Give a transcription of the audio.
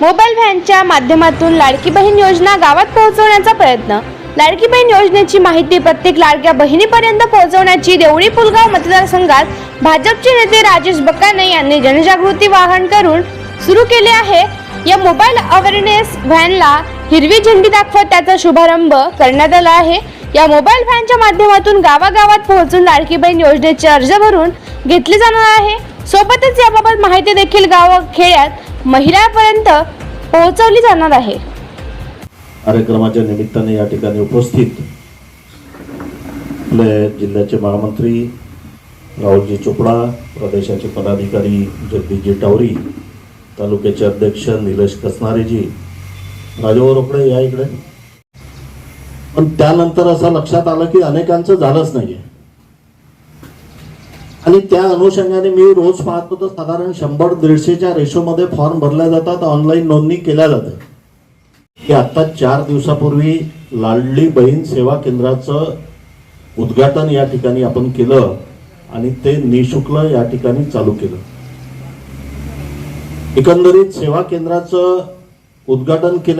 Mobile व्हॅनच्या माध्यमातून लाडकी बहीण योजना गावात पोहोचवण्याचा प्रयत्न. लाडकी बहीण योजनेची माहिती प्रत्येक लाडक्या बहिणीपर्यंत पोहोचवण्याची देवळी पुलगाव मतदारसंघात भाजपचे नेते राजेश बकाने यांनी जनजागृती वाहन करून सुरू केले आहे. या मोबाईल अवेअरनेस व्हॅनला हिरवी झेंडी दाखवत त्याचा शुभारंभ करण्यात आला आहे. या मोबाईल व्हॅनच्या माध्यमातून गावागावात पोहोचून लाडकी बहीण योजनेचे अर्ज भरून घेतले जाणार आहे. सोबतच याबाबत माहिती देखील गाव खेड्यात महिलांपर्यंत पोहोचवली जाणार आहे. कार्यक्रमाच्या निमित्ताने या ठिकाणी उपस्थित आपले जिल्ह्याचे महामंत्री राहुलजी चोपडा प्रदेशाचे पदाधिकारी जगदीशजी टावरी तालुक्याचे अध्यक्ष निलेश कसनारेजी राजभाऊ रोकडे या इकडे. पण त्यानंतर असं लक्षात आलं की अनेकांचं झालंच नाहीये. आणि त्या अनुषंगाने मी रोज पाहतो तर साधारण शंभर दीडशेच्या रेशोमध्ये फॉर्म भरल्या जातात ऑनलाईन नोंदणी केल्या जाते की आता चार दिवसापूर्वी लाडली बहीण सेवा केंद्राचं उद्घाटन या ठिकाणी आपण केलं आणि ते निशुल्क या ठिकाणी चालू केलं. एकंदरीत सेवा केंद्राचं उद्घाटन केलं